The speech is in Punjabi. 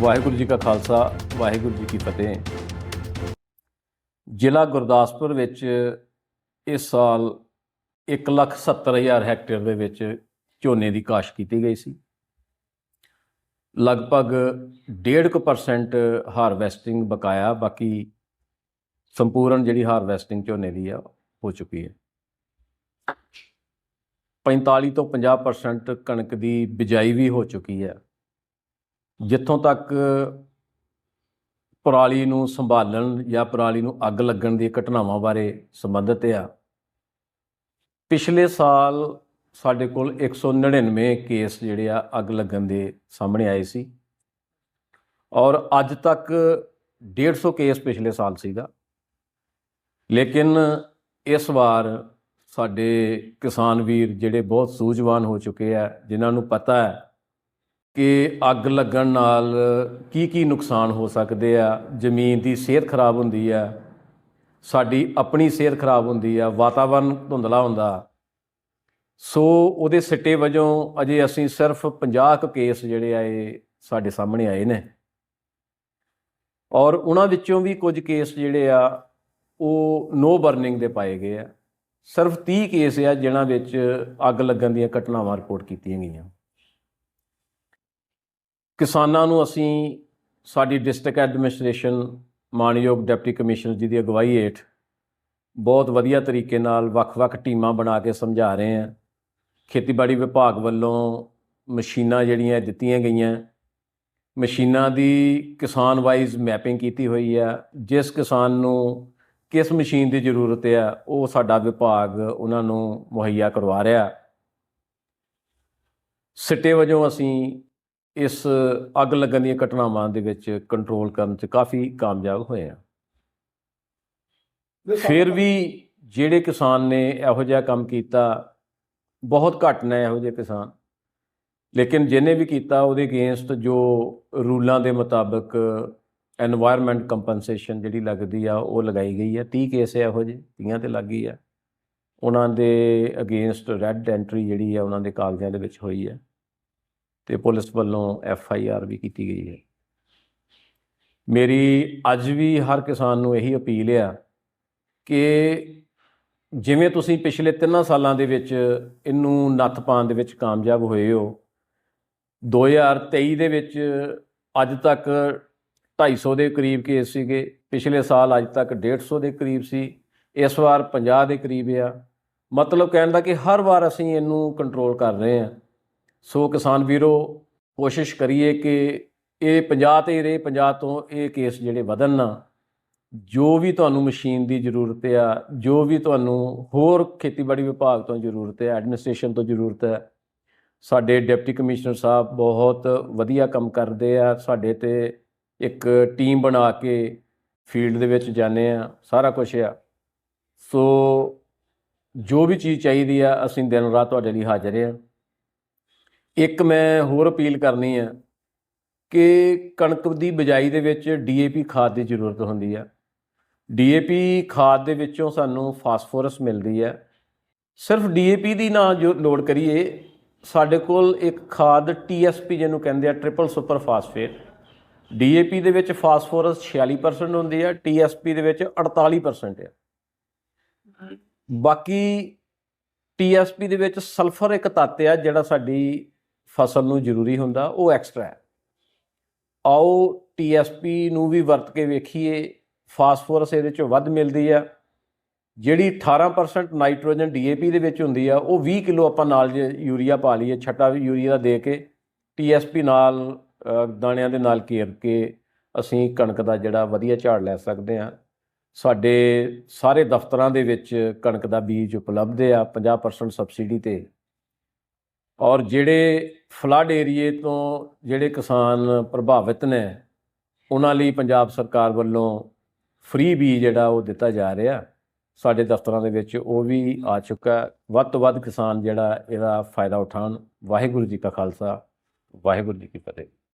ਵਾਹਿਗੁਰੂ ਜੀ ਕਾ ਖਾਲਸਾ, ਵਾਹਿਗੁਰੂ ਜੀ ਕੀ ਫਤਿਹ। ਜ਼ਿਲ੍ਹਾ ਗੁਰਦਾਸਪੁਰ ਵਿੱਚ ਇਸ ਸਾਲ 170000 ਹੈਕਟੇਅਰ ਦੇ ਵਿੱਚ ਝੋਨੇ ਦੀ ਕਾਸ਼ਤ ਕੀਤੀ ਗਈ ਸੀ। ਲਗਭਗ 1.5% ਹਾਰਵੈਸਟਿੰਗ ਬਕਾਇਆ, ਬਾਕੀ ਸੰਪੂਰਨ ਜਿਹੜੀ ਹਾਰਵੈਸਟਿੰਗ ਝੋਨੇ ਦੀ ਆ, ਹੋ ਚੁੱਕੀ ਹੈ। 45 ਤੋਂ 50% ਕਣਕ ਦੀ ਬਿਜਾਈ ਵੀ ਹੋ ਚੁੱਕੀ ਹੈ। ਜਿੱਥੋਂ ਤੱਕ ਪਰਾਲੀ ਨੂੰ ਸੰਭਾਲਣ ਜਾਂ ਪਰਾਲੀ ਨੂੰ ਅੱਗ ਲੱਗਣ ਦੀ ਘਟਨਾਵਾਂ ਬਾਰੇ ਸੰਬੰਧਿਤ ਆ। ਪਿਛਲੇ ਸਾਲ ਸਾਡੇ ਕੋਲ 199 ਕੇਸ ਜਿਹੜੇ ਆ ਅੱਗ ਲੱਗਣ ਦੇ ਸਾਹਮਣੇ ਆਏ ਸੀ। ਔਰ ਅੱਜ ਤੱਕ 150 ਕੇਸ ਪਿਛਲੇ ਸਾਲ ਸੀਗਾ। ਲੇਕਿਨ ਇਸ ਵਾਰ ਸਾਡੇ ਕਿਸਾਨ ਵੀਰ ਜਿਹੜੇ ਬਹੁਤ ਸੂਝਵਾਨ ਹੋ ਚੁੱਕੇ ਆ, ਜਿਨ੍ਹਾਂ ਨੂੰ ਪਤਾ ਹੈ ਕਿ ਅੱਗ ਲੱਗਣ ਨਾਲ ਕੀ ਕੀ ਨੁਕਸਾਨ ਹੋ ਸਕਦੇ ਆ? ਜ਼ਮੀਨ ਦੀ ਸਿਹਤ ਖਰਾਬ ਹੁੰਦੀ ਆ। ਸਾਡੀ ਆਪਣੀ ਸਿਹਤ ਖਰਾਬ ਹੁੰਦੀ ਆ। ਵਾਤਾਵਰਨ ਧੁੰਦਲਾ ਹੁੰਦਾ। ਸੋ ਉਹਦੇ ਸਿੱਟੇ ਵਜੋਂ ਅਜੇ ਅਸੀਂ ਸਿਰਫ 50 ਕੁ ਕੇਸ ਜਿਹੜੇ ਆ, ਇਹ ਸਾਡੇ ਸਾਹਮਣੇ ਆਏ ਨੇ। ਔਰ ਉਹਨਾਂ ਵਿੱਚੋਂ ਵੀ ਕੁਝ ਕੇਸ ਜਿਹੜੇ ਆ, ਉਹ ਨੋ ਬਰਨਿੰਗ ਦੇ ਪਾਏ ਗਏ ਆ। ਸਿਰਫ 30 ਕੇਸ ਆ, ਜਿਨ੍ਹਾਂ ਵਿੱਚ ਅੱਗ ਲੱਗਣ ਦੀਆਂ ਘਟਨਾਵਾਂ ਰਿਪੋਰਟ ਕੀਤੀਆਂ ਗਈਆਂ। ਕਿਸਾਨਾਂ ਨੂੰ ਅਸੀਂ ਸਾਡੀ ਡਿਸਟ੍ਰਿਕਟ ਐਡਮਿਨਿਸਟ੍ਰੇਸ਼ਨ ਮਾਨਯੋਗ ਡਿਪਟੀ ਕਮਿਸ਼ਨਰ ਜੀ ਦੀ ਅਗਵਾਈ ਹੇਠ ਬਹੁਤ ਵਧੀਆ ਤਰੀਕੇ ਨਾਲ ਵੱਖ-ਵੱਖ ਟੀਮਾਂ ਬਣਾ ਕੇ ਸਮਝਾ ਰਹੇ ਹਾਂ। ਖੇਤੀਬਾੜੀ ਵਿਭਾਗ ਵੱਲੋਂ ਮਸ਼ੀਨਾਂ ਜਿਹੜੀਆਂ ਦਿੱਤੀਆਂ ਗਈਆਂ, ਮਸ਼ੀਨਾਂ ਦੀ ਕਿਸਾਨ ਵਾਈਜ਼ ਮੈਪਿੰਗ ਕੀਤੀ ਹੋਈ ਆ, ਜਿਸ ਕਿਸਾਨ ਨੂੰ ਕਿਸ ਮਸ਼ੀਨ ਦੀ ਜ਼ਰੂਰਤ ਆ, ਉਹ ਸਾਡਾ ਵਿਭਾਗ ਉਹਨਾਂ ਨੂੰ ਮੁਹੱਈਆ ਕਰਵਾ ਰਿਹਾ। ਸਿੱਟੇ ਵਜੋਂ ਅਸੀਂ ਇਸ ਅੱਗ ਲੱਗਣ ਦੀਆਂ ਘਟਨਾਵਾਂ ਦੇ ਵਿੱਚ ਕੰਟਰੋਲ ਕਰਨ 'ਚ ਕਾਫੀ ਕਾਮਯਾਬ ਹੋਏ ਆ। ਫਿਰ ਵੀ ਜਿਹੜੇ ਕਿਸਾਨ ਨੇ ਇਹੋ ਜਿਹਾ ਕੰਮ ਕੀਤਾ ਬਹੁਤ ਘੱਟ ਨੇ ਇਹੋ ਜਿਹੇ ਕਿਸਾਨ। ਲੇਕਿਨ ਜਿਹਨੇ ਵੀ ਕੀਤਾ ਉਹਦੇ ਅਗੇਂਸਟ ਜੋ ਰੂਲਾਂ ਦੇ ਮੁਤਾਬਕ এনवायरमेंट ਕੰਪਨਸੇਸ਼ਨ ਜਿਹੜੀ ਲੱਗਦੀ ਆ ਉਹ ਲਗਾਈ ਗਈ ਆ। 30 ਕੇਸ ਇਹੋ ਜਿਹੇ 30 ਤੇ ਲੱਗੀ ਆ। ਉਹਨਾਂ ਦੇ ਅਗੇਂਸਟ ਰੈੱਡ ਐਂਟਰੀ ਜਿਹੜੀ ਆ ਉਹਨਾਂ ਦੇ ਕਾਗਜ਼ਾਂ ਦੇ ਵਿੱਚ ਹੋਈ ਆ। ਤੇ ਪੁਲਿਸ ਵੱਲੋਂ ਐਫ ਆਈ ਆਰ ਵੀ ਕੀਤੀ ਗਈ ਹੈ। ਮੇਰੀ ਅੱਜ ਵੀ ਹਰ ਕਿਸਾਨ ਨੂੰ ਇਹੀ ਅਪੀਲ ਆ ਕਿ ਜਿਵੇਂ ਤੁਸੀਂ ਪਿਛਲੇ 3 ਸਾਲਾਂ ਦੇ ਵਿੱਚ ਇਹਨੂੰ ਨੱਥ ਪਾਉਣ ਦੇ ਵਿੱਚ ਕਾਮਯਾਬ ਹੋਏ ਹੋ 2023 ਦੇ ਵਿੱਚ ਅੱਜ ਤੱਕ 250 ਦੇ ਕਰੀਬ ਕੇਸ ਸੀਗੇ, ਪਿਛਲੇ ਸਾਲ ਅੱਜ ਤੱਕ 150 ਦੇ ਕਰੀਬ ਸੀ, ਇਸ ਵਾਰ 50 ਦੇ ਕਰੀਬ ਆ। ਮਤਲਬ ਕਹਿਣ ਦਾ ਕਿ ਹਰ ਵਾਰ ਅਸੀਂ ਇਹਨੂੰ ਕੰਟਰੋਲ ਕਰ ਰਹੇ ਹਾਂ। ਸੋ ਕਿਸਾਨ ਵੀਰੋ, ਕੋਸ਼ਿਸ਼ ਕਰੀਏ ਕਿ ਇਹ 50 ਤੇ ਹੀ ਰਹੇ 50 ਤੋਂ ਇਹ ਕੇਸ ਜਿਹੜੇ ਵਧਣ ਨਾ, ਜੋ ਵੀ ਤੁਹਾਨੂੰ ਮਸ਼ੀਨ ਦੀ ਜ਼ਰੂਰਤ ਆ, ਜੋ ਵੀ ਤੁਹਾਨੂੰ ਹੋਰ ਖੇਤੀਬਾੜੀ ਵਿਭਾਗ ਤੋਂ ਜ਼ਰੂਰਤ ਹੈ ਐਡਮਿਨਿਸਟ੍ਰੇਸ਼ਨ ਤੋਂ ਜ਼ਰੂਰਤ ਹੈ ਸਾਡੇ ਡਿਪਟੀ ਕਮਿਸ਼ਨਰ ਸਾਹਿਬ ਬਹੁਤ ਵਧੀਆ ਕੰਮ ਕਰਦੇ ਆ, ਸਾਡੇ ਤੇ ਇੱਕ ਟੀਮ ਬਣਾ ਕੇ ਫੀਲਡ ਦੇ ਵਿੱਚ ਜਾਂਦੇ ਆ, ਸਾਰਾ ਕੁਝ ਆ। ਸੋ ਜੋ ਵੀ ਚੀਜ਼ ਚਾਹੀਦੀ ਆ, ਅਸੀਂ ਦਿਨ ਰਾਤ ਤੁਹਾਡੇ ਲਈ ਹਾਜ਼ਰ ਆ। ਇੱਕ ਮੈਂ ਹੋਰ ਅਪੀਲ ਕਰਨੀ ਆ ਕਿ ਕਣਕ ਦੀ ਬਿਜਾਈ ਦੇ ਵਿੱਚ ਡੀਏਪੀ ਖਾਦ ਦੀ ਜ਼ਰੂਰਤ ਹੁੰਦੀ ਆ। ਡੀਏਪੀ ਖਾਦ ਦੇ ਵਿੱਚੋਂ ਸਾਨੂੰ ਫਾਸਫੋਰਸ ਮਿਲਦੀ ਹੈ ਸਿਰਫ ਡੀਏਪੀ ਦੀ ਨਾ ਜੋ ਲੋਡ ਕਰੀਏ, ਸਾਡੇ ਕੋਲ ਇੱਕ ਖਾਦ ਟੀਐਸਪੀ ਜਿਹਨੂੰ ਕਹਿੰਦੇ ਆ ਟ੍ਰਿਪਲ ਸੁਪਰ ਫਾਸਫੇਟ ਡੀਏਪੀ ਦੇ ਵਿੱਚ ਫਾਸਫੋਰਸ 46% ਹੁੰਦੀ ਹੈ ਟੀਐਸਪੀ ਦੇ ਵਿੱਚ 48% ਹੈ ਬਾਕੀ ਟੀਐਸਪੀ ਦੇ ਵਿੱਚ ਸਲਫਰ ਇੱਕ ਤੱਤ ਆ ਜਿਹੜਾ ਸਾਡੀ ਫਸਲ ਨੂੰ ਜ਼ਰੂਰੀ ਹੁੰਦਾ, ਉਹ ਐਕਸਟਰਾ ਹੈ। ਆਓ ਟੀਐਸਪੀ ਨੂੰ ਵੀ ਵਰਤ ਕੇ ਵੇਖੀਏ ਫਾਸਫੋਰਸ ਇਹਦੇ ਚੋਂ ਵੱਧ ਮਿਲਦੀ ਆ। ਜਿਹੜੀ 18% ਨਾਈਟ੍ਰੋਜਨ ਡੀਏਪੀ ਦੇ ਵਿੱਚ ਹੁੰਦੀ ਆ, ਉਹ 20 ਕਿਲੋ ਆਪਾਂ ਨਾਲ ਜੇ ਯੂਰੀਆ ਪਾ ਲਈਏ, ਛੱਟਾ ਯੂਰੀਆ ਦੇ ਕੇ ਟੀਐਸਪੀ ਨਾਲ ਦਾਣਿਆਂ ਦੇ ਨਾਲ ਘੇਰ ਕੇ ਅਸੀਂ ਕਣਕ ਦਾ ਜਿਹੜਾ ਵਧੀਆ ਝਾੜ ਲੈ ਸਕਦੇ ਹਾਂ ਸਾਡੇ ਸਾਰੇ ਦਫ਼ਤਰਾਂ ਦੇ ਵਿੱਚ ਕਣਕ ਦਾ ਬੀਜ ਉਪਲਬਧ ਆ 50% ਸਬਸਿਡੀ ਤੇ। ਔਰ ਜਿਹੜੇ ਫਲੱਡ ਏਰੀਏ ਤੋਂ ਜਿਹੜੇ ਕਿਸਾਨ ਪ੍ਰਭਾਵਿਤ ਨੇ, ਉਹਨਾਂ ਲਈ ਪੰਜਾਬ ਸਰਕਾਰ ਵੱਲੋਂ ਫ੍ਰੀ ਬੀਜ ਜਿਹੜਾ ਉਹ ਦਿੱਤਾ ਜਾ ਰਿਹਾ। ਸਾਡੇ ਦਫ਼ਤਰਾਂ ਦੇ ਵਿੱਚ ਉਹ ਵੀ ਆ ਚੁੱਕਾ ਵੱਧ ਤੋਂ ਵੱਧ ਕਿਸਾਨ ਜਿਹੜਾ, ਇਹਦਾ ਫਾਇਦਾ ਉਠਾਉਣ। ਵਾਹਿਗੁਰੂ ਜੀ ਕਾ ਖਾਲਸਾ, ਵਾਹਿਗੁਰੂ ਜੀ ਕੀ ਫਤਿਹ।